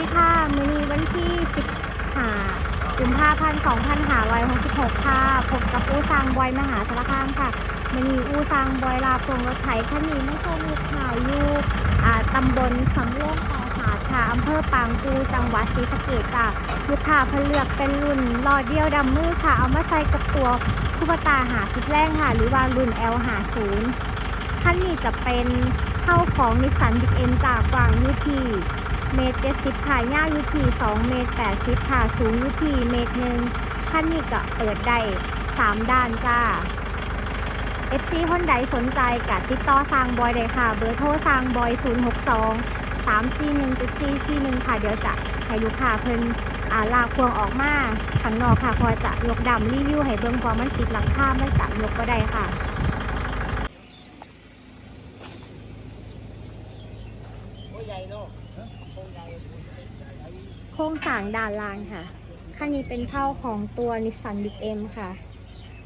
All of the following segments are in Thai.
ดีค่ะมือนี้วันที่15กุมภาพันธ์2566 ค่ะพบกับอูซางบอยมหาสารคามค่ะมือนี้อูซางบอยลาพวงรถไถคันนี้ไม่ใช่ลูกข่าวอยู่ตำบลสังโลงปราสาค่ะอำเภอปางกูจังหวัดศรีสะเกษจ้ะลูกค้าเพนเลือกเป็นรุ่นหลอดเดียวดำมือค่ะ เอามาใส่กับตัวคุปตาหาสิบแรงค่ะ หรือว่ารุ่น L หาศูนย์ท่านนี้จะเป็นเข้าของนิสสันบิ๊กเอ็มจากกวางยูที เมตรเจ็ดสิบค่ะย่าวยูทีสองเมตรแปดสิบค่ะสูงยูทีเมตรหนึ่งท่านนี้ก็เปิดได้สามด้านจ้า FC คนใดสนใจกะติดต่อสร้างบอยได้ค่ะ เบอร์โทรสร้างบอย 062 341 7441 ค่ะ เดี๋ยวจะให้ลูกค้าเพิ่นอาลากพวงออกมาข้างนอกค่ะ พอจะยกดำรีวิวให้เบิ่งพอมันติดหลังคาไม่สามยกก็ได้ค่ะ โครงสร้างด้านล่างค่ะคันนี้เป็นเท่าของตัวนิสสันบิ๊กเอ็มค่ะ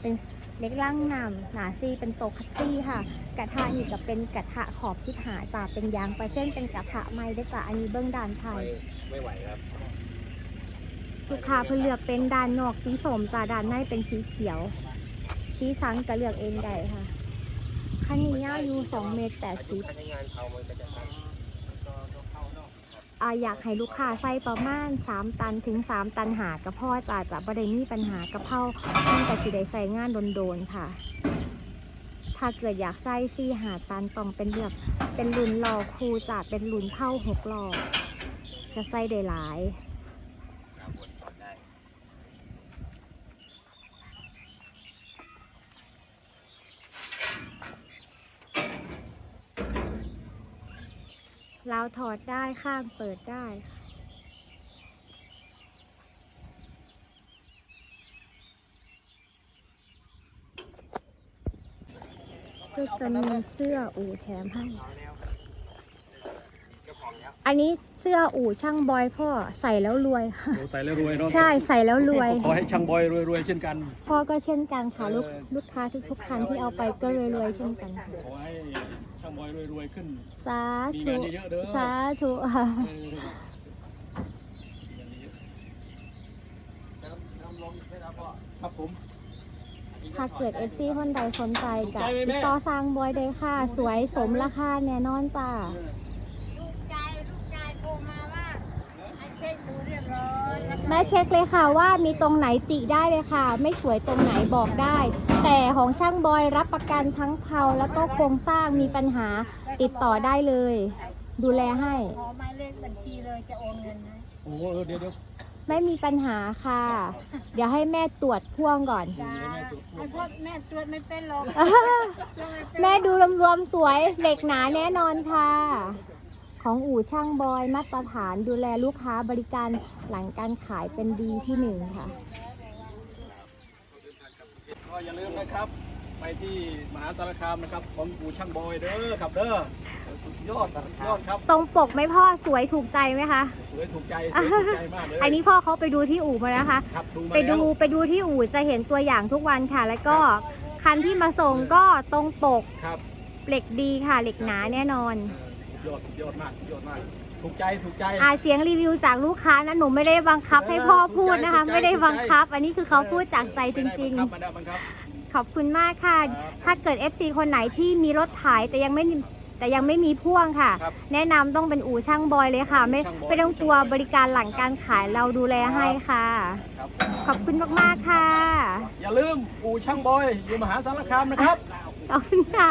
เป็นเล็กล่างนำหนาซี่เป็นโตะคัตซี่ค่ะ กระทะนี่ก็เป็นกระทะขอบชิดหาจ่าเป็นยางไปเส้นเป็นกระทะไม้ด้วยจ้ะอันนี้เบื้องด้านไทยไม่ไม่ไหวครับลูกค้าเพิ่นเลือกเป็นด้านนอกสีส้มจ้าด้านในเป็นสีเขียว สีสันก็เลือกเองได้ค่ะคันนี้ยาวอยู่2เมตรถ้า80ใช้งานเขามันก็จะตัน อ่าอยากให้ลูกค้าใส่ประมาณ 3 ตันถึง 3 ตันหากระเพาะจาจะบ่ได้มีปัญหากระเพรามันก็สิได้ใส่งานโดนๆค่ะ ถ้าเกิดอยากใส่ซี่หาตันต้องเป็นเลือกเป็นรุ่นรอคูจ้าเป็นรุ่นเท่าหกรอจะใส่ได้หลาย ตามบนก่อนได้ เราถอดได้ข้างเปิดได้ก็จะมีเสื้ออู่แถมให้ องแล้วอันนี้เสื้ออู่ช่างบอยพ่อใส่แล้วรวย โอ้ใส่แล้วรวยเนาะใช่ใส่แล้วรวย ขอให้ช่างบอยรวยๆเช่นกัน พ่อก็เช่นกันค่ะลูกเออลูกค้าทุกๆคันที่เอาไปก็รวยๆเช่นกันค่ะขอให้ช่างบอยรวยๆขึ้น สามีธุงานเยอะๆเด้อสาธุค่ะเออมีงานเยอะเติมเติมลมให้เราก็ๆครับผมถ้าเกิดเอฟซีคนใดสนใจกับถูกใจไหมแม่ติดต่อสร้างบอยได้ค่ะ สวยสมราคาแน่นอนจ้าลูกชายลูกชายโทรมาว่าให้เช็คดูเรียบร้อยแล้วก็แม่เช็คเลยค่ะว่ามีตรงไหนติได้เลยค่ะ ไม่สวยตรงไหนบอกได้ แต่ของช่างบอยรับประกันทั้งเผาแล้วก็โครงสร้างมีปัญหาติดต่อได้เลย ดูแลให้ ขอหมายเลขบัญชีเลยจะโอนเงินนะโอ้โหเดี๋ยวเดี๋ยวไม่มีปัญหาค่ะ เดี๋ยวให้แม่ตรวจพ่วงก่อน จ้าไอ้พวกแม่ตรวจไม่เป็นหรอกตรวจไเป็นแม่ดูรวมๆสวยเหล็กหนาแน่นอนค่ะ ของอู่ช่างบอยมาตรฐานดูแลลูกค้าบริการหลังการขายเป็นดีที่หนึ่งค่ะ ก็อย่าลืมนะครับ ไปที่มหาสารคามนะครับ ของปู่ช่างบอยเด้อครับเด้อสุดยอดสุดยอดครับ ตรงปกไหม่พ่อสวยถูกใจไหมคะ สวยถูกใจสวยถูกใจมากเลยอันนี้พ่อเขาไปดูที่อู่มาแล้วค่ะครับดูมาไปดูแล้วไปดูที่อู่จะเห็นตัวอย่างทุกวันค่ะ แล้วก็คันที่มาส่งก็ตรงปกครับเหล็กดีค่ะเหล็กหนาแน่นอนเออสุด ยอดสุดยอดมากสุดยอดมาก ถูกใจถูกใจ อ่าเสียงรีวิวจากลูกค้านะหนูไม่ได้บังคับให้พ่อพูดนะคะถูกใจไม่ได้บังคับถูกใจอันนี้คือเขาพูดจากใจจริงๆไม่ได้บังคับไม่ได้บังคับขอบคุณมากค่ะครับถ้าเกิด FC คนไหนที่มีรถขายแต่ยังไม่มีแต่ยังไม่มีพ่วงค่ะ ครับแนะนำต้องเป็นอู่ช่างบอยเลยค่ะ ไม่ช่างบอย ไม่ต้องกลัวบริการหลังการขายเราดูแลให้ค่ะ ครับ ขอบคุณมากๆค่ะ อย่าลืมปู่ช่างบอย อยู่มหาสารคามนะครับ ขอบคุณค่ะ